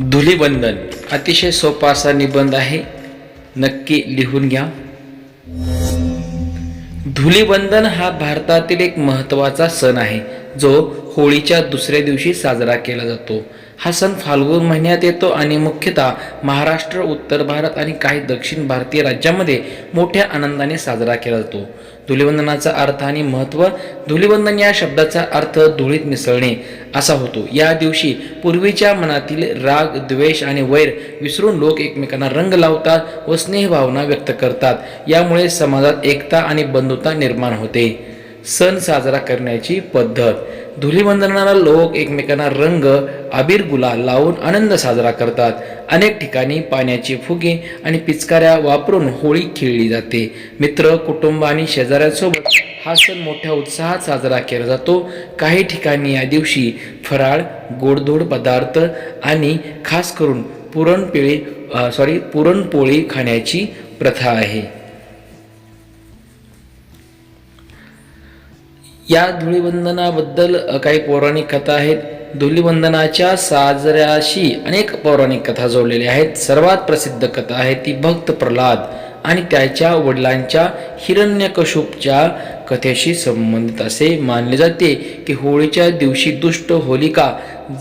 धुलीबंधन अतिशय सोपा असा निबंध आहे. नक्की लिहून घ्या. धुलीबंधन हा भारतातील एक महत्त्वाचा सण आहे जो होळीच्या दुसऱ्या दिवशी साजरा केला जातो. हा सण फाल्गुन महिन्यात येतो आणि मुख्यतः महाराष्ट्र उत्तर भारत आणि काही दक्षिण भारतीय राज्यामध्ये मोठ्या आनंदाने साजरा केला जातो. धुलीवंदनाचा अर्थ आणि महत्त्व धुलीवंदन या शब्दाचा अर्थ धुळीत मिसळणे असा होतो. या दिवशी पूर्वीच्या मनातील राग द्वेष आणि वैर विसरून लोक एकमेकांना रंग लावतात व स्नेहभावना व्यक्त करतात. यामुळे समाजात एकता आणि बंधुता निर्माण होते. सण साजरा करण्याची पद्धत. धुलीवंदनाला लोक एकमेकांना रंग अबीर गुलाल लावून आनंद साजरा करतात. अनेक ठिकाणी पाण्याचे फुगे आणि पिचकाऱ्या वापरून होळी खेळली जाते. मित्र कुटुंब आणि शेजाऱ्यांसोबत हा सण मोठ्या उत्साहात साजरा केला जातो. काही ठिकाणी या दिवशी फराळ गोडधोड पदार्थ आणि खास करून पुरणपेळी सॉरी पुरणपोळी खाण्याची प्रथा आहे. या धुळीवंदनाबद्दल काही पौराणिक कथा आहेत. धुलीवंदनाच्या साजऱ्याशी अनेक पौराणिक कथा जोडलेल्या आहेत. सर्वात प्रसिद्ध कथा आहे ती भक्त प्रल्हाद आणि त्याच्या वडिलांच्या हिरण्यकशुपच्या कथेशी संबंधित असे मानले जाते की होळीच्या दिवशी दुष्ट होलिका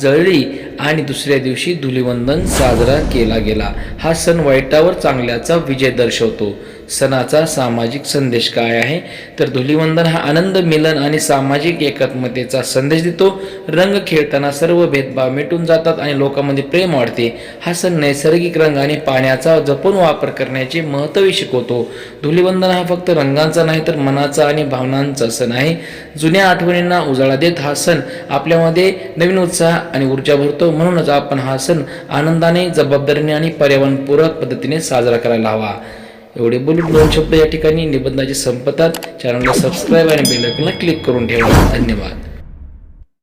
जळली आणि दुसऱ्या दिवशी धुलीवंदन साजरा केला गेला. हा सण वाईटावर चांगल्याचा विजय दर्शवतो. सणाचा सामाजिक संदेश काय आहे? तर धुलीवंदन हा आनंद मिलन आणि सामाजिक एकात्मतेचा संदेश देतो. रंग खेळताना सर्व भेदभाव मिटून जातात आणि लोकांमध्ये प्रेम वाढते. हा सण नैसर्गिक रंग आणि पाण्याचा जपून वापर करण्याचे महत्त्व शिकवतो. धुलीवंदन हा फक्त रंगांचा नाही तर मनाचा आणि भावनांचा सण आहे. जुन्या आठवणींना उजाळा देत हा सण आपल्यामध्ये नवीन उत्साह आणि ऊर्जा भरतो. म्हणूनच आपण हा सण आनंदाने जबाबदारीने आणि पर्यावरणपूरक पद्धतीने साजरा करायला हवा. एवढे बोलून दोन शब्द या ठिकाणी निबंधाचे संपतात. चॅनलला सबस्क्राईब आणि बेल क्लिक करून ठेवा. धन्यवाद.